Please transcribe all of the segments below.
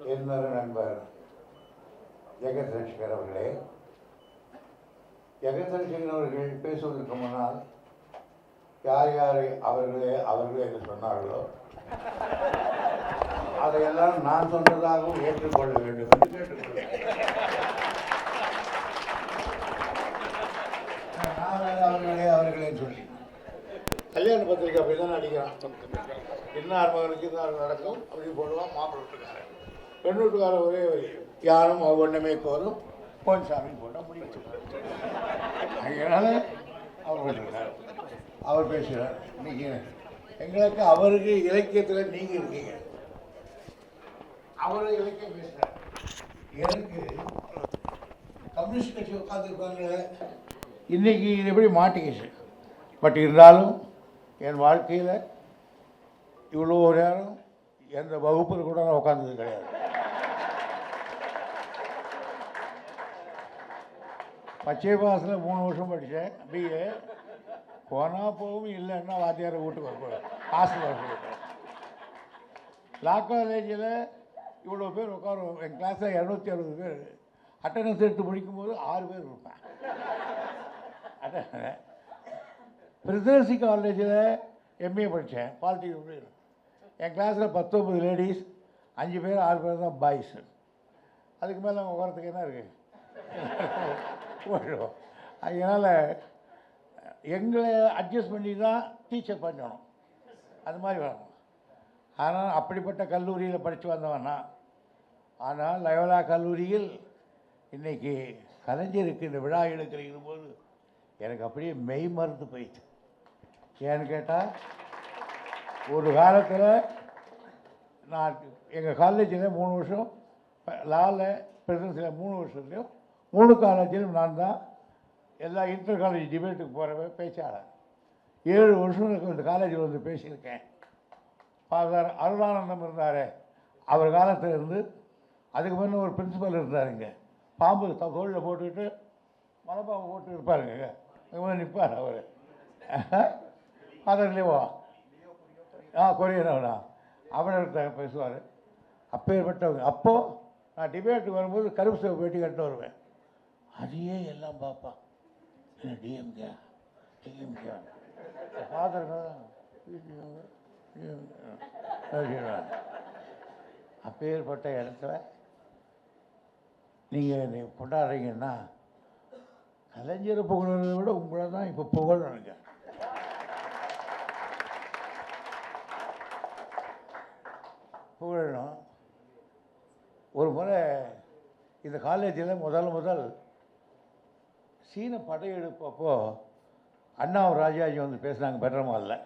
இன்னொரு நண்பர் ஜெகத் ரட்சகர் அவர்களே. ஜெகத் ரட்சகர் அவர்கள் பேசுவதற்கு முன்னால் யார் யாரை அவர்களே அவர்களே என்று சொன்னார்களோ அதையெல்லாம் நான் சொன்னதாகவும் ஏற்றுக்கொள்ள வேண்டும் என்று கேட்டுக்கொள்கிறேன். அவர்களே அவர்களே சொல்லி. கல்யாண பத்திரிக்கை அப்படி தான் அடிக்கிறான் இன்னார் மகனுக்கு இன்னார் நடக்கும். அப்படி போடுவான் மாப்பிள்ளை வீட்டுக்காரன் பெண் ஒரே வழி யாரும் ஒன்றுமே கோரும் பொன் சாமி போட்டால் முடிச்சு அதனால அவர் பேசுகிறார் அவர் பேசுகிறார் இன்னைக்கு எங்களுக்கு அவருக்கு இலக்கியத்தில் நீங்கள் இருக்கீங்க. அவரு இலக்கியம் பேசுகிறார் எனக்கு கம்யூனிஸ்ட் கட்சி உட்காந்துருப்பாங்க இன்னைக்கு இது எப்படி மாட்டிக்கிச்சு? பட் இருந்தாலும் என் வாழ்க்கையில் இவ்வளோ நேரம் எந்த வகுப்பில் கூட நான் உட்காந்தது கிடையாது. பச்சை பாசத்தில் மூணு வருஷம் படித்தேன். பிஏ போனால் போகும் இல்லைன்னா வாத்தியாரை வீட்டுக்கு வரக்கூடாது ஹாஸ்டல் வரக்கூடாது லா காலேஜில் இவ்வளோ பேர் உட்காரும் என் கிளாஸில் இரநூத்தி அறுபது பேர். அட்டண்டன்ஸ் எடுத்து முடிக்கும்போது ஆறு பேர் இருப்பேன் அட்டன் பிரசிடென்சி காலேஜில் எம்ஏ படித்தேன். பாலிட்டிக்ஸ் என் கிளாஸில் பத்தொம்பது லேடிஸ் அஞ்சு பேர் ஆறு பேர் தான் பாய்ஸ் அதுக்கு மேலே உட்காரத்துக்கு என்ன இருக்குது போயிடும் அதனால் எங்களை அட்ஜஸ்ட் பண்ணி தான் டீச்சர் பண்ணணும். அது மாதிரி வரணும் ஆனால் அப்படிப்பட்ட கல்லூரியில் படித்து வந்தவன் நான் ஆனால் லயோலா கல்லூரியில் இன்றைக்கி கலைஞருக்கு இந்த விழா எடுக்கிற போது எனக்கு அப்படியே மெய் மறந்து போயிடுச்சு. ஏன்னு கேட்டால் ஒரு காலத்தில் நான் எங்கள் காலேஜில் மூணு வருஷம் லாவில் பிரசிடன்சியில் மூணு வருஷத்துலையும் மூணு காலேஜிலும் நான் தான் எல்லா இன்டர் காலேஜ் டிபேட்டுக்கு போகிறவன் பேச்சாளர். ஏழு வருஷம் இந்த காலேஜில் வந்து பேசியிருக்கேன். ஃபாதர் அருளானந்தம் இருந்தார். அவர் காலத்தில் இருந்து அதுக்கு முன்னே ஒரு பிரின்சிபல் இருந்தார் இங்கே. பாம்பு தோளில் போட்டுக்கிட்டு மலைப்பாம்பு போட்டு இருப்பாருங்க அதுக்கு முன்னே நிற்பார் அவர். ஃபாதர் லிவோ ஆ கொரியனவனா அவர்கிட்ட பேசுவார். அப்பேற்பட்டவங்க. அப்போது நான் டிபேட்டுக்கு வரும்போது கருப்பு சிவப்பு வேட்டி கட்டு வருவேன். அதையே எல்லாம் பார்ப்பான் என்ன டிஎம்கே டிஎம்கே ஃபாதருங்க அப்பேற்பட்ட இடத்துல நீங்கள் கொண்டாடுறீங்கன்னா கலைஞரை புகழ்றதை விட உங்களை தான் இப்போ புகழணுங்க புகழணும். ஒரு முறை இந்த காலேஜில் முதல் முதல் சீன படையெடுப்பப்போ அண்ணாவும் ராஜாஜி வந்து பேசுனாங்க பெட்ரமாலில்.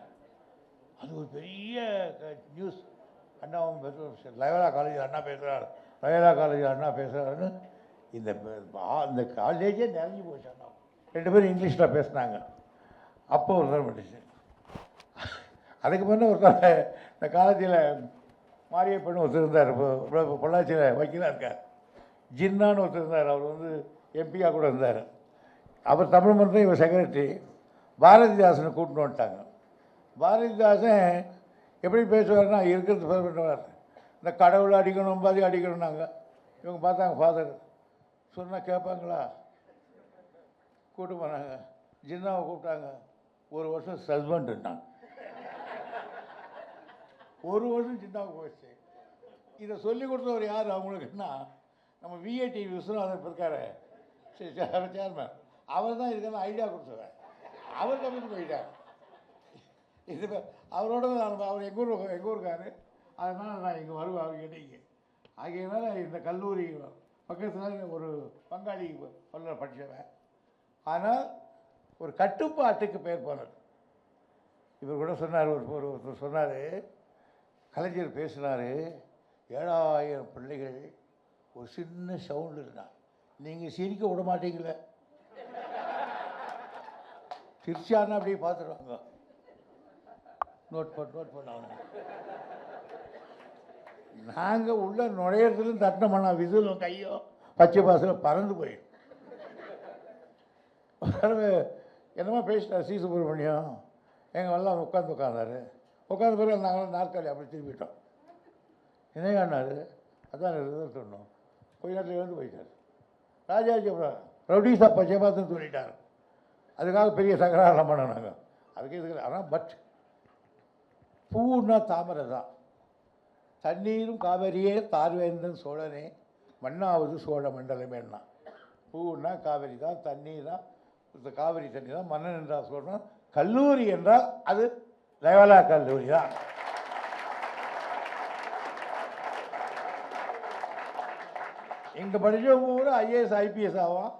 அது ஒரு பெரிய நியூஸ் அண்ணாவும் பேசுகிற லயோலா காலேஜில் அண்ணா பேசுகிறார் லயோலா காலேஜில் அண்ணா பேசுகிறாருன்னு இந்த இந்த காலேஜே நிறைஞ்சு போச்சு அண்ணா. ரெண்டு பேரும் இங்கிலீஷில் பேசுனாங்க. அப்போ ஒரு தரம் பண்ணிச்சு அதுக்கு முன்னே ஒரு தடவை இந்த காலேஜில் மாரியப்பன் ஒருத்தர் இருந்தார். இப்போ இப்போ பொள்ளாச்சியில் வக்கீலாக இருக்கார். ஜின்னான்னு ஒருத்தர் இருந்தார். அவர் வந்து எம்பியாக கூட இருந்தார். அவர் தமிழ் மன்றம் இவர் செக்ரட்டரி பாரதிதாசனை கூட்டின்னு வந்துட்டாங்க. பாரதிதாசன் எப்படி பேசுவார்னா இருக்கிறது பண்ணுவார் இந்த கடவுளை அடிக்கணும் பாதி அடிக்கணும்னாங்க. இவங்க பார்த்தாங்க ஃபாதர் சொன்னால் கேட்பாங்களா? கூட்டு போனாங்க. ஜின்னாவை கூப்பிட்டாங்க. ஒரு வருஷம் சஸ்பெண்டுன்னாங்க ஒரு வருஷம் ஜின்னாவுக்கு போயிடுச்சு. இதை சொல்லி கொடுத்தவர் யார்? அவங்களுக்குன்னா நம்ம விஏடி விஸ்வநாதன் இருக்காரு. சேர்மேன் அவர் தான் இதுக்கெல்லாம் ஐடியா கொடுத்தவர் அவர் கம்மிட்டு போயிட்டார். இது அவரோட தான் நான் அவர் எங்கள் ஊர் எங்கள் ஊருக்காரு. அதனால் நான் இங்கே வருவேன் அவர் இடைக்கு ஆகையினால இந்த கல்லூரி பக்கத்தில் ஒரு பங்காளி பல்ல படித்தவன் ஆனால் ஒரு கட்டுப்பாட்டுக்கு பேர் போனது. இவர் கூட சொன்னார் ஒரு ஒரு ஒருத்தர் சொன்னார் கலைஞர் பேசினார் ஏழாயிரம் பிள்ளைகள் ஒரு சின்ன சவுண்டு இருந்தான் நீங்கள் சிரிக்க விட மாட்டீங்களே சிரிச்சான்னா அப்படியே பார்த்துருவாங்க. நோட் பண்ண நோட் பண்ண நாங்கள் உள்ள தட்டின தட்டினோம்னா விசிலும் கையோ பச்சை பாசில் பறந்து போயிடும். பறவை என்னமோ பேசிட்டார் சி சுப்பிரமணியம். எங்கள் எல்லாம் உட்காந்து உட்காந்தாரு உட்காந்து பிறகு நாங்களும் நாற்காலி அப்படி திரும்பிட்டோம். காணாரு அதான் ரிசல்ட் சொன்னோம். கொஞ்ச நேரத்தில் இருந்து போயிட்டார். ராஜாஜி அப்புறம் ரவுடிஸா பச்சைபாத்துன்னு சொல்லிட்டார். அதுக்காக பெரிய சங்கராரம் பண்ணோம் நாங்கள் அதுக்கு இதுக்கு ஆனால் பட் பூன்னா தாமரை தான். தண்ணீரும் காவேரியே தார்வேந்தன் சோழனே மண்ணாவது சோழ மண்டலமேன்னா பூன்னா காவேரி தான் தண்ணீர் தான் இந்த காவிரி தண்ணி தான் மன்னன் என்றால் சொல்கிறோம் கல்லூரி என்றால் அது லயோலா கல்லூரி தான். இங்கே படித்தவங்க கூட ஐஏஎஸ் ஐபிஎஸ் ஆவான்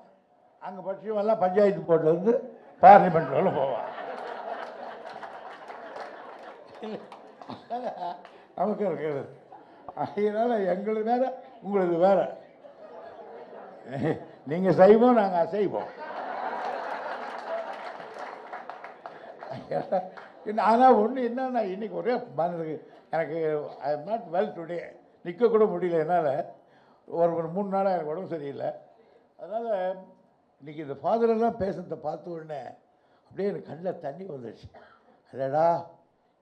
அங்கே படிச்சவெல்லாம் பஞ்சாயத்து போர்டில் இருந்து பார்லிமெண்ட் வேலை போவான் நமக்கு இருக்கிறது. அதனால் எங்களுக்கு வேற உங்களுக்கு வேற. நீங்கள் செய்வோம் நாங்கள் அசைவோம். ஆனால் ஒன்று என்னன்னா இன்னைக்கு ஒரே மனதுக்கு எனக்கு I am not well today நிற்க கூட முடியல என்னால். ஒரு ஒரு மூணு நாளாக எனக்கு உடம்பு சரியில்லை. அதனால் இன்றைக்கி இந்த ஃபாதரெல்லாம் பேசுகிறத பார்த்த உடனே அப்படியே எனக்கு கண்ணில் தண்ணி வந்துடுச்சு அதடா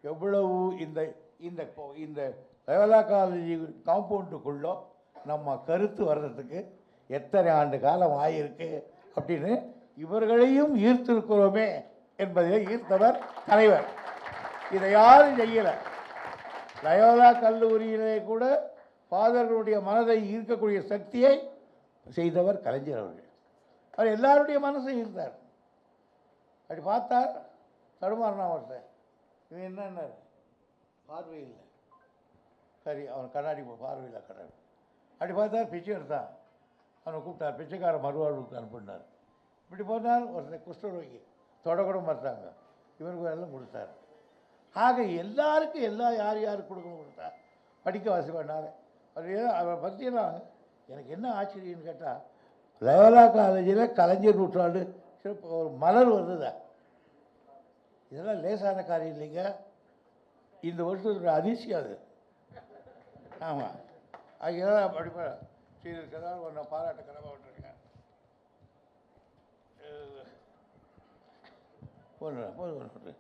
எவ்வளவு இந்த இந்த இந்த லயோலா காலேஜ் காம்பவுண்டுக்குள்ளோ நம்ம கருத்து வர்றதுக்கு எத்தனை ஆண்டு காலம் ஆகியிருக்கு அப்படின்னு இவர்களையும் ஈர்த்திருக்கிறோமே என்பதை ஈர்த்தவர் தலைவர். இதை யாரும் செய்யலை. லயோலா கல்லூரியிலே கூட ஃபாதர்களுடைய மனதை ஈர்க்கக்கூடிய சக்தியை செய்தவர் கலைஞர் அவர்கள். அவர் எல்லாருடைய மனசும் இருந்தார் அப்படி பார்த்தார் தடுமாறினா ஒருத்தன் இவன் என்னன்னார்? பார்வை இல்லை. சரி அவன் கண்ணாடி பார்வையில் பார்வை இல்லை கண்ணாடி அப்படி பார்த்தா பிச்சை எடுத்தான். அவனை கூப்பிட்டார் பிச்சைக்கார மறுவாழ்வுக்கு அனுப்பினார். இப்படி போனார் ஒருத்தன் குஷ்டரோகி தொடக்கூட மாட்டாங்க. இவருக்கு எல்லாம் கொடுத்தார் ஆக எல்லாருக்கும் எல்லா யார் யாருக்கு கொடுக்கணும் கொடுத்தா படிக்க வசதி பண்ணாத. அவர் ஏதோ அவரை பற்றியெல்லாம் எனக்கு என்ன ஆச்சரியம்னு கேட்டால் லயோலா காலேஜில் கலைஞர் நூற்றாண்டு சிறப்பு ஒரு மலர் வருதுதா. இதெல்லாம் லேசான காரியம் இல்லைங்க. இந்த வருஷத்தோட அதிசயம் அது. ஆமாம் அதெல்லாம் படிப்பேன் சரி இருக்கிறார் ஒன்று பாராட்ட கடமை விட்டுருக்கேன் ஒன்று ஒன்று ஒன்று